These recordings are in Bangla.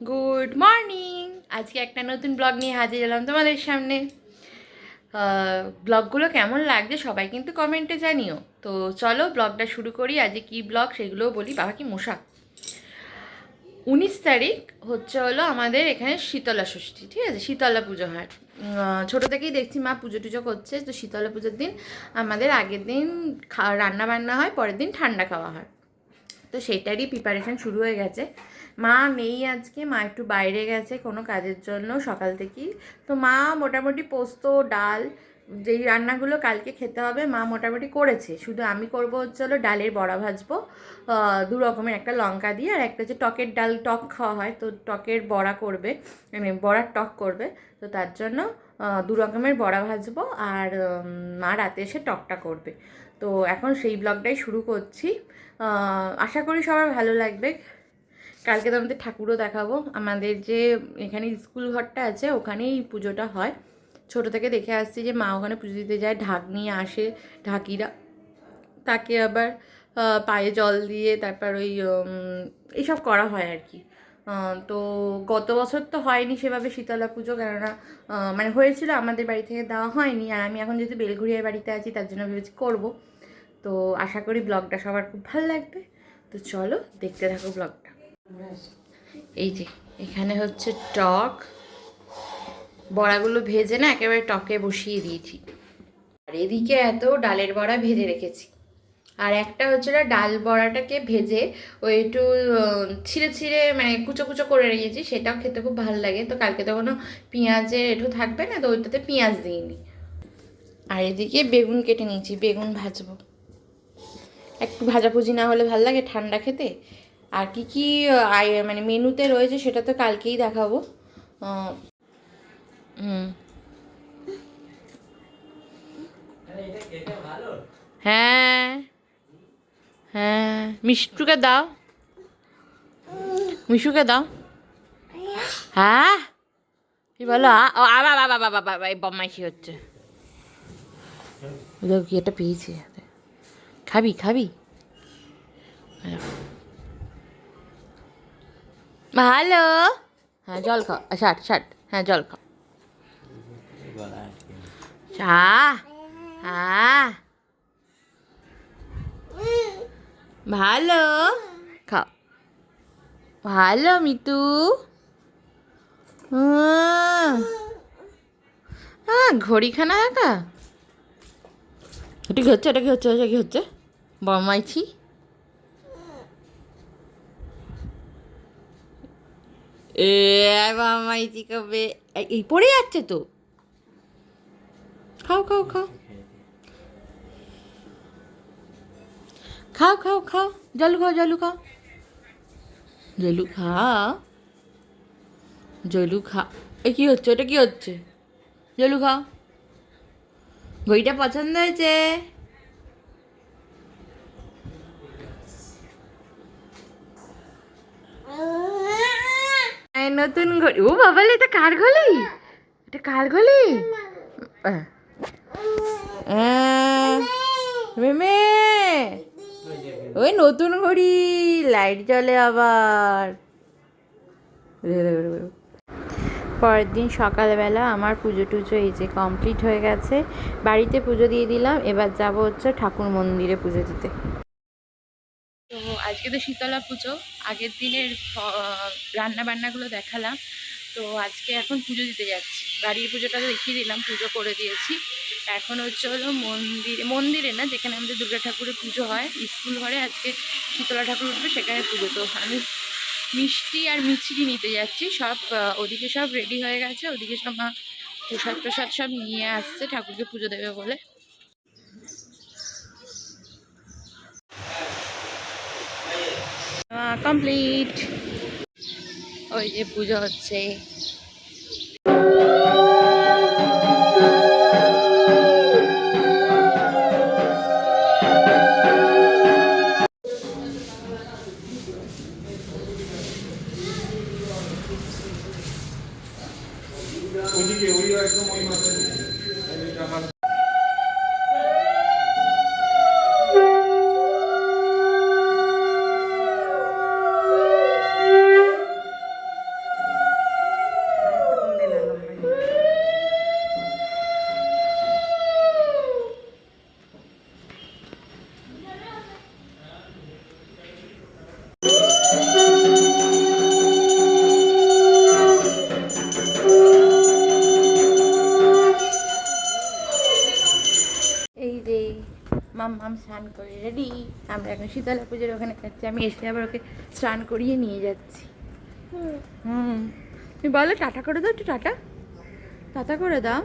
গুড মর্নিং আজকে একটা নতুন ব্লগ নিয়ে হাজির হলাম তোমাদের সামনে। ব্লগগুলো কেমন লাগছে সবাই কিন্তু কমেন্টে জানিও। তো চলো ব্লগটা শুরু করি। আজকে কি ব্লগ সেগুলোও বলি। বাবা কি মশা। উনিশ তারিখ হচ্ছে হলো আমাদের এখানে শীতলা ষষ্ঠী, ঠিক আছে? শীতলা পুজো হয়। ছোটো থেকেই দেখছি মা পুজো টুজো করছে। তো শীতলা পুজোর দিন আমাদের আগের দিন রান্না বান্না হয়, পরের দিন ঠান্ডা খাওয়া হয়। তো সেটারই প্রিপারেশন শুরু হয়ে গেছে। মা নেই আজকে, মা একটু বাইরে গেছে কোনো কাজের জন্য সকাল থেকেই। তো মা মোটামুটি পোস্ত, ডাল, যেই রান্নাগুলো কালকে খেতে হবে, মা মোটামুটি করেছে। শুধু আমি করব হচ্ছে হলো ডালের বড়া ভাজবো দু রকমের একটা লঙ্কা দিয়ে আর একটা যে টকের ডাল, টক খাওয়া হয় তো টকের বড়া করবে মানে বড়ার টক করবে। তো তার জন্য দু রকমের বড়া ভাজবো আর মা রাতে এসে টকটা করবে। তো এখন সেই ব্লগটাই শুরু করছি। আশা করি সবার ভালো লাগবে। কালকে তো আমাদের ঠাকুরও দেখাবো। আমাদের যে এখানে স্কুল ঘরটা আছে, ওখানেই পুজোটা হয়। ছোট থেকে দেখে আসছি যে মা ওখানে পুজো দিতে যায় ঢাক নিয়ে আসে, ঢাকিরা তাকে আবার পায়ে জল দিয়ে তারপর ওই এইসব করা হয় আর কি। তো গত বছর তো হয়নি সেভাবে শীতলা পুজো কেননা মানে হয়েছিল আমাদের বাড়ি থেকে দেওয়া হয়নি। আর আমি এখন যেহেতু বেলঘুরিয়ার বাড়িতে আছি, তার জন্য ভেবেছি করব। তো আশা করি ব্লগটা সবার খুব ভালো লাগবে। তো চলো দেখতে থাকো ব্লগটা। এই যে, এখানে হচ্ছে টক। বড়াগুলো ভেজে না একেবারে টকে বসিয়ে দিয়েছি। আর এদিকে এত ডালের বড়া ভেজে রেখেছি। আর একটা হচ্ছে ডাল বড়াটাকে ভেজে ওই একটু ছিঁড়ে ছিঁড়ে মানে কুচো কুচো করে রেখেছি, সেটাও খেতে খুব ভালো লাগে। তো কালকে তো কোনো পেঁয়াজের একটু থাকবে না, তো ওইটাতে পেঁয়াজ দিইনি। আর এদিকে বেগুন কেটে নিয়েছি, বেগুন ভাজবো। একটু ভাজাভুজি না হলে ভালো লাগে ঠান্ডা খেতে? আর কি কি মানে মেনুতে রয়েছে সেটা তো কালকেই দেখাবো। হ্যাঁ। হ্যাঁ। মিষ্টুকে দাও। মিশুকে দাও। হ্যাঁ? কি বলো? আ- ও আবা বাবা বাবা বাবা এই বদমাইশি হচ্ছে। দেখো কি একটা পেয়েছি। খাবি খাবি। ভালো হ্যাঁ জল খাও। ষাট ষাট হ্যাঁ জল খাও। হ্যাঁ ভালো? খাও। ভালো, মিতু? হ্যাঁ ঘড়িখানা একা? এটা কি হচ্ছে? এটা কি হচ্ছে? এটা কি হচ্ছে? বমাইছি বমাইছি কবে? এই- পড়ে যাচ্ছে তো। খাও খাও খাও। খাও খাও খাও। জলু খাও জলু খাও। জলু খাও জলু খা। এ, কি হচ্ছে? এটা কি হচ্ছে? জলু খাও। ঘড়িটা পছন্দ হয়েছে এই নতুন ঘড়ি। ও বাবালে এটা কার ঘড়ি? এটা কার ঘড়ি? মেমে ওই নতুন ঘড়ি লাইট জ্বলে আবার। পরের দিন সকালবেলা আমার পুজো টুজো এই যে কমপ্লিট হয়ে গেছে। বাড়িতে পুজো দিয়ে দিলাম এবার যাব হচ্ছে ঠাকুর মন্দিরে পুজো দিতে। তো আজকে তো শীতলা পুজো, আগের দিনের রান্না বান্নাগুলো দেখালাম। তো আজকে এখন পুজো দিতে যাচ্ছি। বাড়ির পুজোটা তো দেখিয়ে দিলাম, পুজো করে দিয়েছি। এখন হচ্ছে হলো মন্দিরে মন্দিরে না, যেখানে আমাদের দুর্গা ঠাকুরের পুজো হয়, স্কুল ঘরে আজকে শীতলা ঠাকুর উঠবে, সেখানে পুজো। তো আমি মিষ্টি আর মিছরি নিতে যাচ্ছি, সব ওদিকে সব রেডি হয়ে গেছে, ওদিকে সব মা প্রসাদ প্রসাদ সব নিয়ে আসছে, ঠাকুরকে পুজো দেবে বলে। কমপ্লিট ওই যে পুজো হচ্ছে। স্নান করে রেডি আমরা এখন শীতলা পুজোর ওখানে যাচ্ছি। আমি এসে আবার ওকে স্নান করিয়ে নিয়ে যাচ্ছি। হুম। তুমি বলো টাটা করে দাও একটু টাটা। টাটা করে দাও।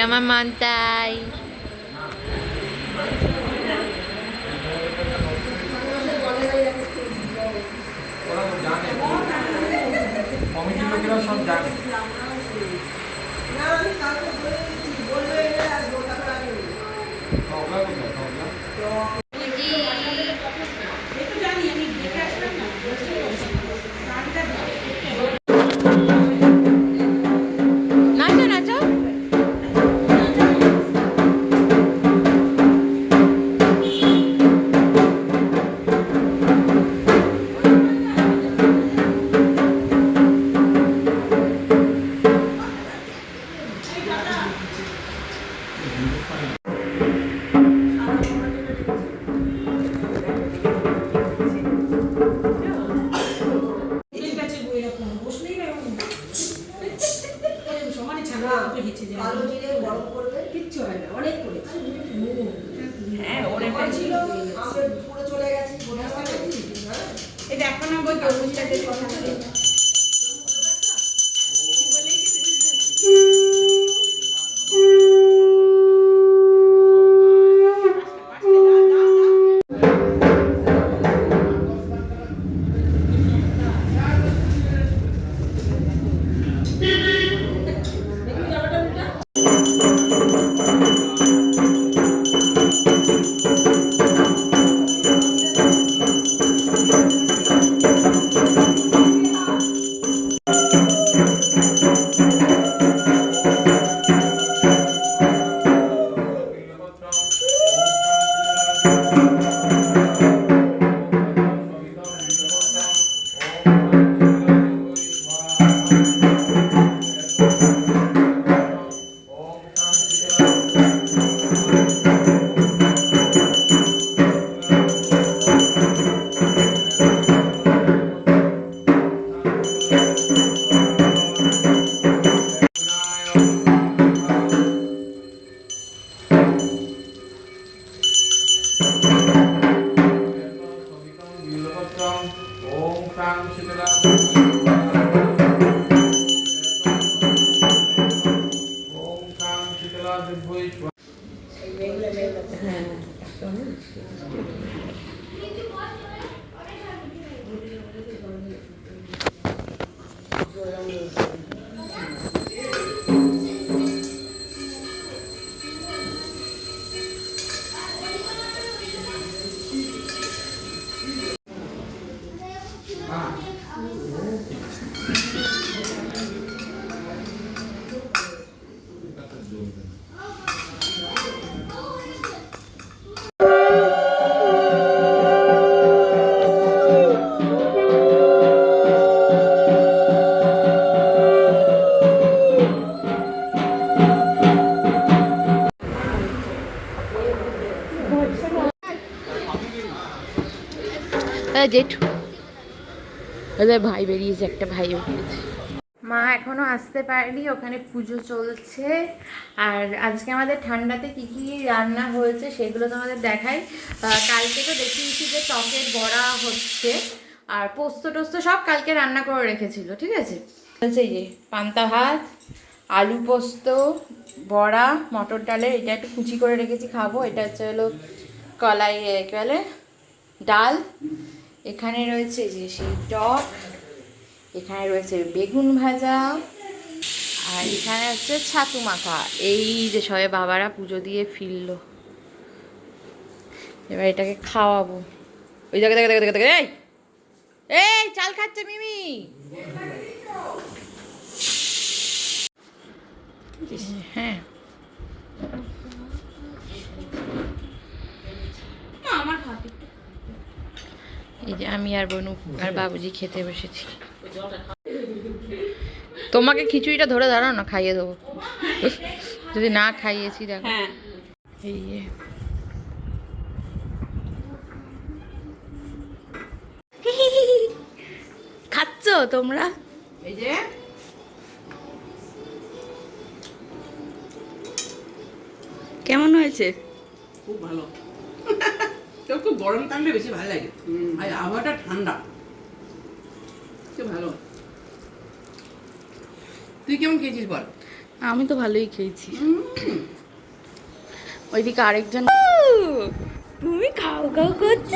আমার মানতাই কমিটির লোকেরা সব জানে Adorando. জেঠু ভাই বেরিয়েছে, একটা ভাইও বেরিয়েছে। মা এখনও আসতে পারেনি, ওখানে পুজো চলছে। আর আজকে আমাদের ঠান্ডাতে কি কি রান্না হয়েছে সেগুলো তোমাদের দেখাই। কালকে তো দেখিয়েছি যে টকের বড়া হচ্ছে, আর পোস্ত টোস্ত সব কালকে রান্না করে রেখেছিল, ঠিক আছে? এই যে পান্তা ভাত, আলু পোস্ত, বড়া, মটর ডালের, এটা একটু কুচি করে রেখেছি, খাব। এটা হচ্ছে হলো কলাই কি বলে? ডাল এখানে রয়েছে যে সেই টক, এখানে রয়েছে বেগুন ভাজা, আর এখানে হচ্ছে ছাতু মাখা। এই যে সবাই বাবারা পুজো দিয়ে ফিরলো। এবার এটাকে খাওয়াবো। ওই জায়গায় দেখে দেখে দেখে দেখে এই, চাল খাচ্ছে মিমি! হ্যাঁ আমার হাত একটু এই যে আমি আর বনু আর বাবুজি খেতে বসেছি। তোমাকে খিচুড়িটা ধরে দাঁড়াও না খাইয়ে দেবো। যদি না খাইয়েছি দেখো। হ্যাঁ। এই যে। খাচ্ছ তোমরা? এই যে। কেমন হয়েছে? খুব ভালো। তো গরম থাকলে বেশি ভালো লাগে। আর আবহাওয়াটা ঠান্ডা। ভালো। তুই কেমন খেয়েছিস বল? আমি তো ভালোই খেয়েছি। ওইদিকে আরেকজন তুমি খাও খাও করছ?